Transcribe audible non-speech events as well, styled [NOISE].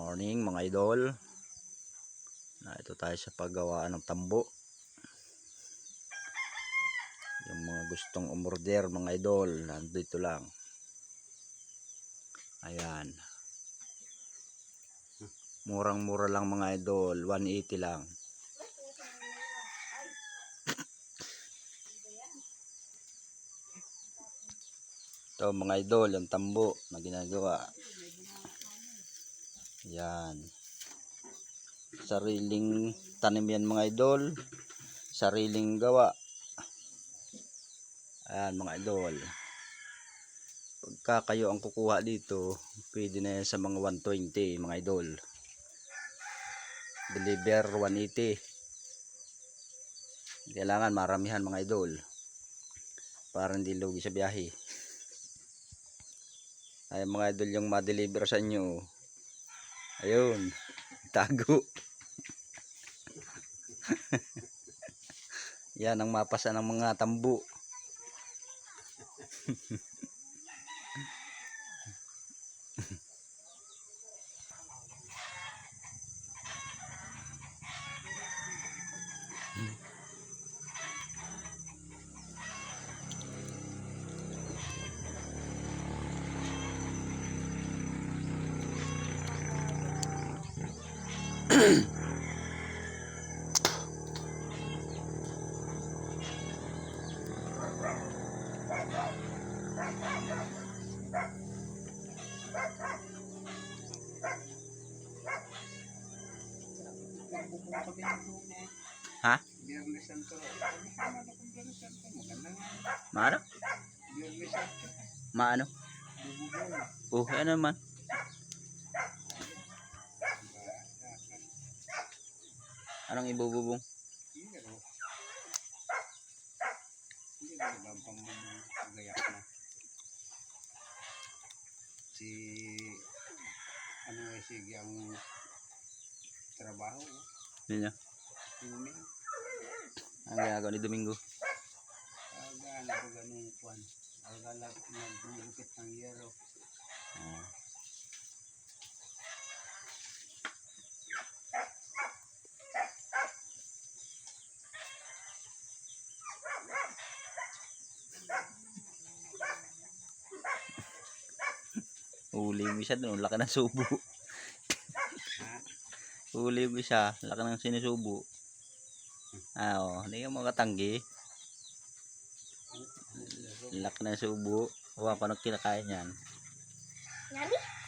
morning mga idol. Na ito tayo sa paggawaan ng tambo. Yung mga gustong umorder mga idol nandito lang. Ayan. Murang mura lang mga idol. 180 lang. Ito mga idol yung tambo na ginagawa yan. Sariling tanim yan mga idol. Sariling gawa. Ayan mga idol. Pagka kayo ang kukuha dito, pwede na yan sa mga 120 mga idol. Deliver 180. Kailangan maramihan mga idol. Para hindi lugi sa biyahe. Ay mga idol yung ma-deliver sa inyo. Ayun, tago. [LAUGHS] Yan ang mapasa ng mga tambo. [LAUGHS] Ha? Biyernes Santo. Ano. Maano? Maano? Oh, ano naman? Anong ibububong? Si ano eh sige ang trabaho. Hindi niya. Umi. Ang ginagawa ni Domingo. Aga na ko ganung kwan. Aga lag nagbumukit ng yero. Oh. Huli mo siya doon, laki ng subo. [LAUGHS] Huli mo siya, laki ng sinusubo. Ah, oh, hindi ka makatanggi. Laki ng subo. Huwag ko nang kinakain yan. Nani?